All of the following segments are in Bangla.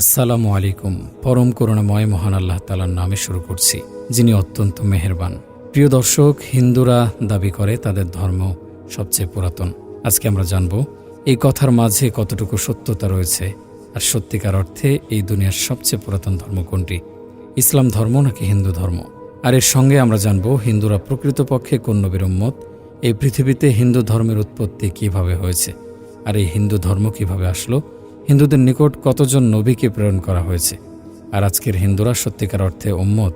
আসসালামু আলাইকুম। পরম করুণাময় মহান আল্লাহ তালার নামে শুরু করছি, যিনি অত্যন্ত মেহেরবান। প্রিয় দর্শক, হিন্দুরা দাবি করে তাদের ধর্ম সবচেয়ে পুরাতন। আজকে আমরা জানব, এই কথার মাঝে কতটুকু সত্যতা রয়েছে আর সত্যিকার অর্থে এই দুনিয়ার সবচেয়ে পুরাতন ধর্ম কোনটি? ইসলাম ধর্ম নাকি হিন্দু ধর্ম? আর এর সঙ্গে আমরা জানব, হিন্দুরা প্রকৃতপক্ষে কোন নবীর উম্মত? এই পৃথিবীতে হিন্দু ধর্মের উৎপত্তি কীভাবে হয়েছে? আর এই হিন্দু ধর্ম কীভাবে আসলো? হিন্দুদের নিকট কতজন নবীকে প্রেরণ করা হয়েছে? আর আজকের হিন্দুরা সত্যিকার অর্থে উম্মত।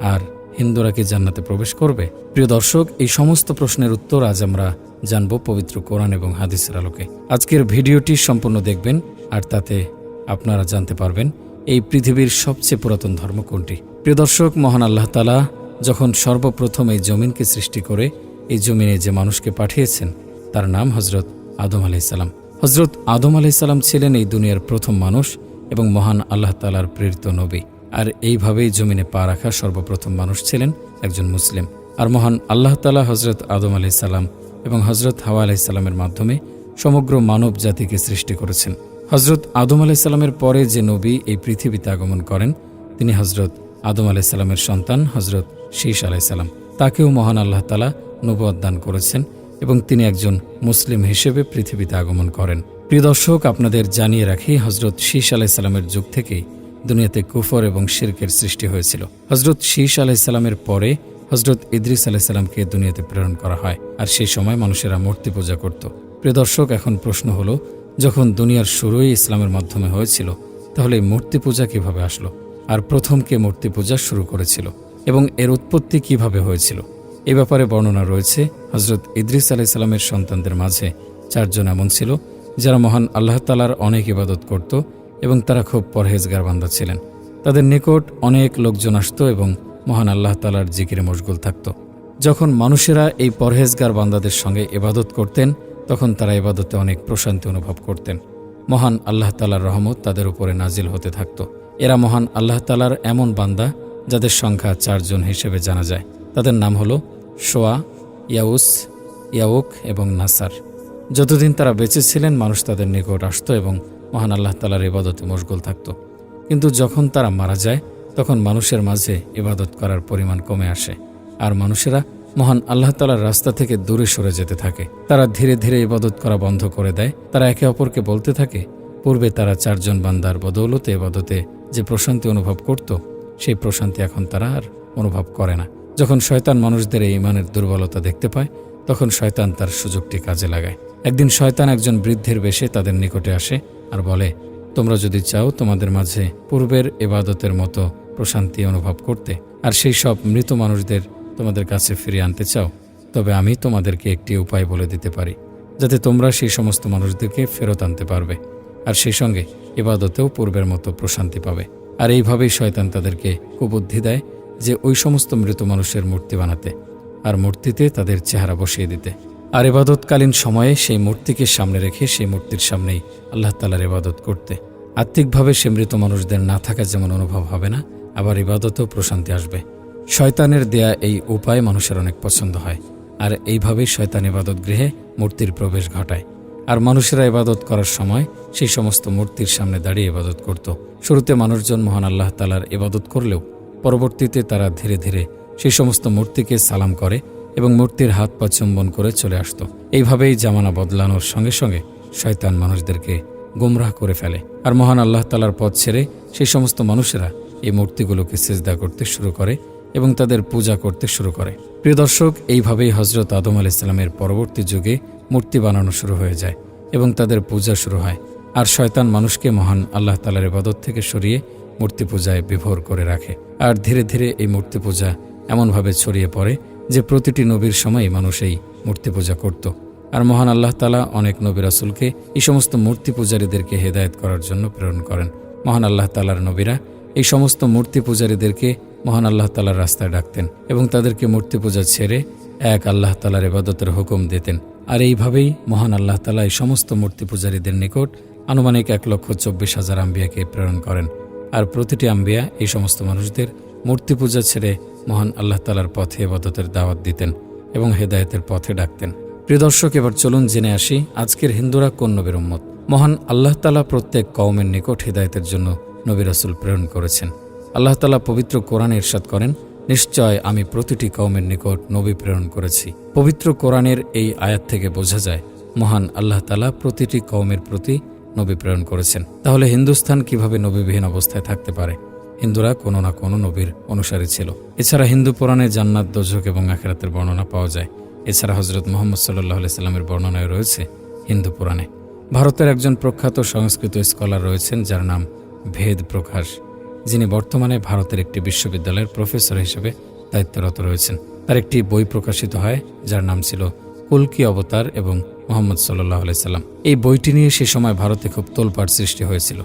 আর হিন্দুরা কি জান্নাতে প্রবেশ করবে? প্রিয় দর্শক, এই সমস্ত প্রশ্নের উত্তর আজ আমরা জানব পবিত্র কোরআন এবং হাদিসের আলোকে। আজকের ভিডিওটি সম্পূর্ণ দেখবেন, আর তাতে আপনারা জানতে পারবেন এই পৃথিবীর সবচেয়ে পুরাতন ধর্ম কোনটি। প্রিয় দর্শক, মহান আল্লাহ তালা যখন সর্বপ্রথম এই জমিনকে সৃষ্টি করে, এই জমিনে যে মানুষকে পাঠিয়েছেন, তার নাম হজরত আদম আলাইসাল্লাম হজরত আদম আলাইসাল্লাম ছিলেন এই দুনিয়ার প্রথম মানুষ এবং মহান আল্লাহ তালার প্রেরিত নবী। আর এইভাবেই জমিনে পা রাখা সর্বপ্রথম মানুষ ছিলেন একজন মুসলিম। আর মহান আল্লাহ তালা হজরত আদম আলাইসাল্লাম এবং হজরত হাওয়া আলাইসাল্লামের মাধ্যমে সমগ্র মানব জাতিকে সৃষ্টি করেছেন। হজরত আদম আলাইসাল্লামের পরে যে নবী এই পৃথিবীতে আগমন করেন, তিনি হজরত আদম আলাইসাল্লামের সন্তান হজরত শীষ আলাইসাল্লাম তাকেও মহান আল্লাহ তালা নবুয়াদ দান করেছেন। এবং তিনি একজন মুসলিম হিসেবে পৃথিবীতে আগমন করেন। প্রিয় দর্শক, আপনাদের জানিয়ে রাখি হজরত শীষ আলাইসাল্লামের যুগ থেকেই দুনিয়াতে কুফর এবং শিরকের সৃষ্টি হয়েছিল। হজরত শীষ আলাইসাল্লামের পরে হজরত ইদ্রিস আলাইসাল্লামকে দুনিয়াতে প্রেরণ করা হয় আর সেই সময় মানুষেরা মূর্তি পূজা করত। প্রিয় দর্শক, এখন প্রশ্ন হলো, যখন দুনিয়ার শুরুই ইসলামের মাধ্যমে হয়েছিল, তাহলে মূর্তি পূজা কীভাবে আসলো? আর প্রথম কে মূর্তি পূজা শুরু করেছিল? এবং এর উৎপত্তি কীভাবে হয়েছিল? এ ব্যাপারে বর্ণনা রয়েছে হজরত ইদ্রিস আলাইসাল্লামের সন্তানদের মাঝে চারজন এমন ছিল, যারা মহান আল্লাহ তালার অনেক ইবাদত করত এবং তারা খুব পরহেজগার বান্দা ছিলেন। তাদের নিকট অনেক লোকজন আসত এবং মহান আল্লাহ তালার জিকিরে মশগুল থাকত। যখন মানুষেরা এই পরহেজগার বান্দাদের সঙ্গে ইবাদত করতেন, তখন তারা ইবাদতে অনেক প্রশান্তি অনুভব করতেন। মহান আল্লাহ তালার রহমত তাদের উপরে নাজিল হতে থাকত। এরা মহান আল্লাহ তালার এমন বান্দা যাদের সংখ্যা চারজন হিসেবে জানা যায়। তাদের নাম হলো শোয়া, ইয়াউস, ইয়াউক এবং নাসার। যতদিন তারা বেঁচে ছিলেন, মানুষ তাদের নিকট আসত এবং মহান আল্লাহ তালার ইবাদতে মশগুল থাকত। কিন্তু যখন তারা মারা যায়, তখন মানুষের মাঝে ইবাদত করার পরিমাণ কমে আসে। আর মানুষেরা মহান আল্লাহ তালার রাস্তা থেকে দূরে সরে যেতে থাকে। তারা ধীরে ধীরে ইবাদত করা বন্ধ করে দেয়। তারা একে অপরকে বলতে থাকে, পূর্বে তারা চারজন বান্দার বদৌলতে ইবাদতে যে প্রশান্তি অনুভব করত, সেই প্রশান্তি এখন তারা আর অনুভব করে না। যখন শয়তান মানুষদের এই ইমানের দুর্বলতা দেখতে পায়, তখন শয়তান তার সুযোগটি কাজে লাগায়। একদিন শয়তান একজন বৃদ্ধের বেশে তাদের নিকটে আসে আর বলে, তোমরা যদি চাও তোমাদের মাঝে পূর্বের এবাদতের মতো প্রশান্তি অনুভব করতে, আর সেই সব মৃত মানুষদের তোমাদের কাছে ফিরিয়ে আনতে চাও, তবে আমি তোমাদেরকে একটি উপায় বলে দিতে পারি, যাতে তোমরা সেই সমস্ত মানুষদেরকে ফেরত আনতে পারবে, আর সেই সঙ্গে এবাদতেও পূর্বের মতো প্রশান্তি পাবে। আর এইভাবেই শয়তান তাদেরকে কুবুদ্ধি দেয় যে ওই সমস্ত মৃত মানুষের মূর্তি বানাতে আর মূর্তিতে তাদের চেহারা বসিয়ে দিতে। আর এবাদতকালীন সময়ে সেই মূর্তিকে সামনে রেখে সেই মূর্তির সামনেই আল্লাহ তালার ইবাদত করতে। আত্মিকভাবে সে মৃত মানুষদের না থাকা যেমন অনুভব হবে না, আবার ইবাদতেও প্রশান্তি আসবে। শয়তানের দেয়া এই উপায় মানুষের অনেক পছন্দ হয়, আর এইভাবেই শয়তান ইবাদত গৃহে মূর্তির প্রবেশ ঘটায়। আর মানুষেরা ইবাদত করার সময় সেই সমস্ত মূর্তির সামনে দাঁড়িয়ে ইবাদত করত। শুরুতে মানুষজন মহান আল্লাহ তালার ইবাদত করলেও পরবর্তীতে তারা ধীরে ধীরে সেই সমস্ত মূর্তিকে সালাম করে এবং মূর্তির হাত পা করে চলে আসত। এইভাবেই জামানা বদলানোর সঙ্গে সঙ্গে শয়তান মানুষদেরকে গুমরাহ করে ফেলে আর মহান আল্লাহ তালার পথ ছেড়ে সেই সমস্ত মানুষেরা এই মূর্তিগুলোকে সেজদা করতে শুরু করে এবং তাদের পূজা করতে শুরু করে। প্রিয় দর্শক, এইভাবেই হজরত আদম আলাইসাল্লামের পরবর্তী যুগে মূর্তি বানানো শুরু হয়ে যায় এবং তাদের পূজা শুরু হয় আর শয়তান মানুষকে মহান আল্লাহ তালার ইবাদত থেকে সরিয়ে মূর্তি পূজায় বিভোর করে রাখে। আর ধীরে ধীরে এই মূর্তি পূজা এমনভাবে ছড়িয়ে পড়ে যে প্রতিটি নবীর সময় মানুষ এই মূর্তি পূজা করত। আর মহান আল্লাহ তালা অনেক নবী রাসুলকে এই সমস্ত মূর্তি পূজারীদেরকে হেদায়ত করার জন্য প্রেরণ করেন। মহান আল্লাহ তালার নবীরা এই সমস্ত মূর্তি পূজারীদেরকে মহান আল্লাহ তালার রাস্তায় ডাকতেন এবং তাদেরকে মূর্তি পূজা ছেড়ে এক আল্লাহ তালার ইবাদতের হুকুম দিতেন। আর এইভাবেই মহান আল্লাহ তালা এই সমস্ত মূর্তি পূজারীদের নিকট আনুমানিক এক লক্ষ চব্বিশ হাজার আম্বিয়াকে প্রেরণ করেন। আর প্রতিটি আম্বিয়া এই সমস্ত মানুষদের মূর্তি পূজা ছেড়ে মহান আল্লাহ তালার পথে এবাদতের দাওয়াত দিতেন এবং হেদায়েতের পথে ডাকতেন। প্রিয় দর্শক, এবার চলুন জেনে আসি আজকের হিন্দুরা কোন নবীর উম্মত। মহান আল্লাহ তালা প্রত্যেক কওমের নিকট হেদায়েতের জন্য নবী রাসুল প্রেরণ করেছেন। আল্লাহ তালা পবিত্র কোরআনে ইরশাদ করেন, নিশ্চয় আমি প্রতিটি কওমের নিকট নবী প্রেরণ করেছি। পবিত্র কোরআনের এই আয়াত থেকে বোঝা যায়, মহান আল্লাহ তালা প্রতিটি কওমের প্রতি নবী প্রেরণ করেছেন। তাহলে হিন্দুস্তান কীভাবে নবীবিহীন অবস্থায় থাকতে পারে? হিন্দুরা কোনো না কোনো নবীর অনুসারী ছিল। এছাড়া হিন্দু পুরাণে জান্নাত, দোজক এবং আখেরাতের বর্ণনা পাওয়া যায়। এছাড়া হজরত মোহাম্মদ সাল্লাহ সাল্লামের বর্ণনায় রয়েছে হিন্দু পুরাণে। ভারতের একজন প্রখ্যাত সংস্কৃত স্কলার রয়েছেন যার নাম ভেদ প্রকাশ। যিনি বর্তমানে ভারতের একটি বিশ্ববিদ্যালয়ের প্রফেসর হিসেবে দায়িত্বরত রয়েছেন। তার একটি বই প্রকাশিত হয়, যার নাম ছিল কুলকি অবতার এবং মোহাম্মদ সাল্লাহ সাল্লাম। এই বইটি নিয়ে সে সময় ভারতে খুব তোলপাড় সৃষ্টি হয়েছিল।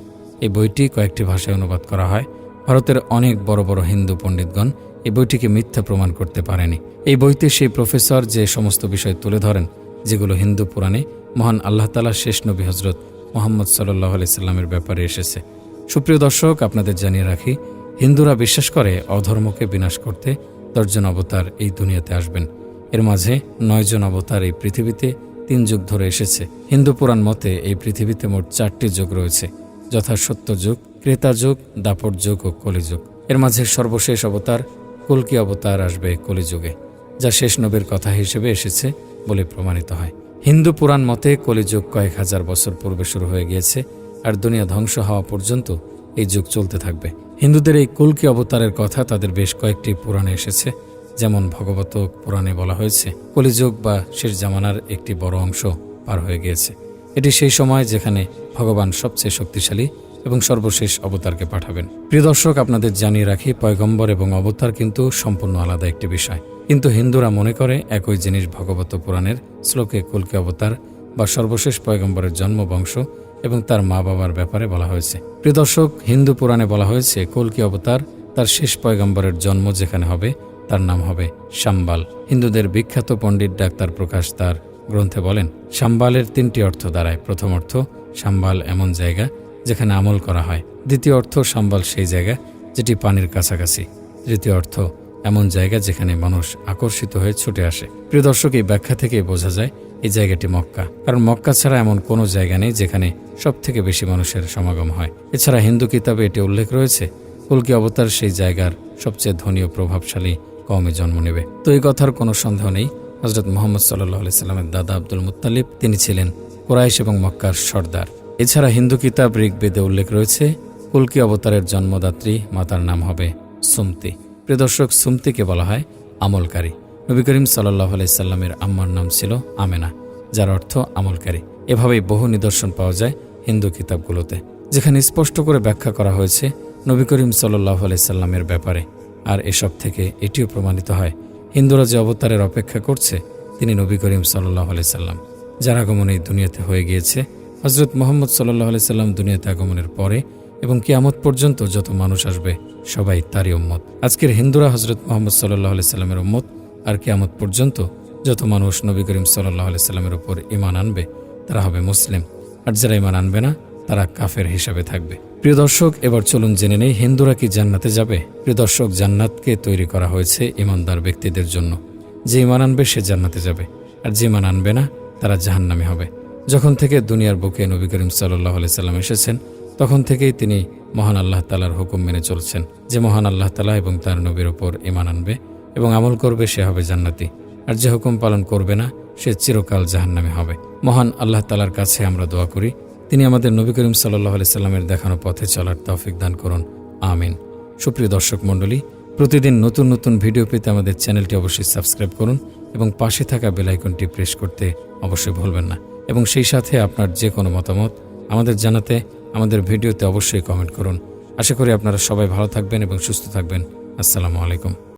এই বইটি কয়েকটি ভাষায় অনুবাদ করা হয়। ভারতের অনেক বড় বড় হিন্দু পণ্ডিতগণ এই বইটিকে মিথ্যা প্রমাণ করতে পারেনি। এই বইতে সেই প্রফেসর যে সমস্ত বিষয় তুলে ধরেন, যেগুলো হিন্দু পুরাণে মহান আল্লাহ তালা শেষ নবী হজরত মোহাম্মদ সাল্লাহ সাল্লামের ব্যাপারে এসেছে। সুপ্রিয় দর্শক, আপনাদের জানিয়ে রাখি, হিন্দুরা বিশ্বাস করে অধর্মকে বিনাশ করতে দশজন অবতার এই দুনিয়াতে আসবেন। এর মাঝে নয়জন অবতার এই পৃথিবীতে তিন যুগ ধরে এসেছে। হিন্দু পুরাণ মতে এই পৃথিবীতে মোট চারটি যুগ রয়েছে যথা সত্য যুগ, ক্রেতা যুগ দাপট যুগ ও কলিযুগ। এর মাঝে সর্বশেষ অবতার, কলকি অবতার আসবে কলিযুগে, যা শেষ নবীর কথা হিসেবে এসেছে বলে প্রমাণিত হয়। হিন্দু পুরাণ মতে কলিযুগ কয়েক হাজার বছর পূর্বে শুরু হয়ে গিয়েছে আর দুনিয়া ধ্বংস হওয়া পর্যন্ত এই যুগ চলতে থাকবে। হিন্দুদের এই কলকি অবতারের কথা তাদের বেশ কয়েকটি পুরাণে এসেছে। যেমন ভগবত পুরাণে বলা হয়েছে, কলিযুগ বা শেষ জামানার একটি বড় অংশ পার হয়ে গিয়েছে। এটি সেই সময় যেখানে ভগবান সবচেয়ে শক্তিশালী এবং সর্বশেষ অবতারকে পাঠাবেন। প্রিয় দর্শক, আপনাদের জানিয়ে রাখি, পয়গম্বর এবং অবতার কিন্তু সম্পূর্ণ আলাদা একটি বিষয়। কিন্তু হিন্দুরা মনে করে একই জিনিস ভগবত পুরাণের শ্লোকে কলকি অবতার বা সর্বশেষ পয়গম্বরের জন্মবংশ এবং তার মা বাবার ব্যাপারে বলা হয়েছে। প্রিয় দর্শক, হিন্দু পুরাণে বলা হয়েছে, কলকি অবতার তার শেষ পয়গম্বরের জন্ম যেখানে হবে তার নাম হবে সাম্বাল হিন্দুদের বিখ্যাত পণ্ডিত ডাক্তার প্রকাশ তার গ্রন্থে বলেন সাম্বালের তিনটি অর্থ দাঁড়ায়। প্রথম অর্থ সাম্বাল এমন জায়গা যেখানে আমল করা হয়। দ্বিতীয় অর্থ সাম্বাল সেই জায়গা যেটি পানির কাছাকাছি। তৃতীয় অর্থ, এমন জায়গা যেখানে মানুষ আকর্ষিত হয়ে ছুটে আসে। প্রিয় দর্শক, এই ব্যাখ্যা থেকে বোঝা যায় এই জায়গাটি মক্কা। কারণ মক্কা ছাড়া এমন কোনো জায়গা নেই যেখানে সব থেকে বেশি মানুষের সমাগম হয়। এছাড়া হিন্দু কিতাবে এটি উল্লেখ রয়েছে। কলকি অবতার সেই জায়গার সবচেয়ে ধনী ও প্রভাবশালী কমে জন্ম নেবে। তো এই কথার কোনো সন্দেহ নেই। হজরত মোহাম্মদ সাল্লাহ সাল্লামের দাদা আব্দুল মুত্তালিব, তিনি ছিলেন কোরাইশ এবং মক্কার সর্দার। এছাড়া হিন্দু কিতাব ঋগ্বেদে উল্লেখ রয়েছে কলকি অবতারের জন্মদাত্রী, মাতার নাম হবে সুমতি। প্রিয় দর্শক, সুমতিকে বলা হয় আমলকারী। নবী করিম সাল্লাহ আলাইসাল্লামের আম্মার নাম ছিল আমেনা, যার অর্থ আমলকারী। এভাবেই বহু নিদর্শন পাওয়া যায় হিন্দু কিতাবগুলোতে, যেখানে স্পষ্ট করে ব্যাখ্যা করা হয়েছে নবী করিম সাল্লাহ আলাইসাল্লামের ব্যাপারে। আর এসব থেকে এটিও প্রমাণিত হয়। হিন্দুরা যে অবতারের অপেক্ষা করছে, তিনি নবী করিম সাল্লাহ আলি সাল্লাম। যার আগমন এই দুনিয়াতে হয়ে গিয়েছে। হজরত মোহাম্মদ সাল্লাহ আলি সাল্লাম দুনিয়াতে আগমনের পরে এবং কিয়ামত পর্যন্ত যত মানুষ আসবে, সবাই তারই উম্মত। আজকের হিন্দুরা হজরত মোহাম্মদ সাল্লাহ আলি সাল্লামের উম্মত। আর কিয়ামত পর্যন্ত যত মানুষ নবী করিম সাল্লাহ আলি সাল্লামের উপর ইমান আনবে, তারা হবে মুসলিম। আর যারা ইমান আনবে না, তারা কাফের হিসাবে থাকবে। প্রিয় দর্শক, এবার চলুন জেনে নেই হিন্দুরা কি জান্নাতে যাবে? প্রিয় দর্শক, জান্নাতকে তৈরি করা হয়েছে ইমানদার ব্যক্তিদের জন্য। যে ইমান আনবে, সে জান্নাতে যাবে। আর যে ইমান আনবে না, তারা জাহান্নামে হবে। যখন থেকে দুনিয়ার বুকে নবী করিম সাল্লাহ সাল্লাম এসেছেন, তখন থেকেই তিনি মহান আল্লাহ তালার হুকুম মেনে চলছেন যে মহান আল্লাহ তালা এবং তার নবীর ওপর ইমান আনবে এবং আমল করবে, সে হবে জান্নাতি। আর যে হুকুম পালন করবে না, সে চিরকাল জাহান্নামে হবে। মহান আল্লাহ তালার কাছে আমরা দোয়া করি তিনি আমাদের নবী করিম সাল্লাহ সাল্লামের দেখানো পথে চলার তৌফিক দান করুন। আমিন। সুপ্রিয় দর্শক মণ্ডলী, প্রতিদিন নতুন নতুন ভিডিও পেতে আমাদের চ্যানেলটি অবশ্যই সাবস্ক্রাইব করুন এবং পাশে থাকা বেলাইকনটি প্রেস করতে অবশ্যই ভুলবেন না। এবং সেই সাথে আপনার যে কোনো মতামত আমাদের জানাতে, আমাদের ভিডিওতে অবশ্যই কমেন্ট করুন। আশা করি আপনারা সবাই ভালো থাকবেন এবং সুস্থ থাকবেন। আসসালামু আলাইকুম।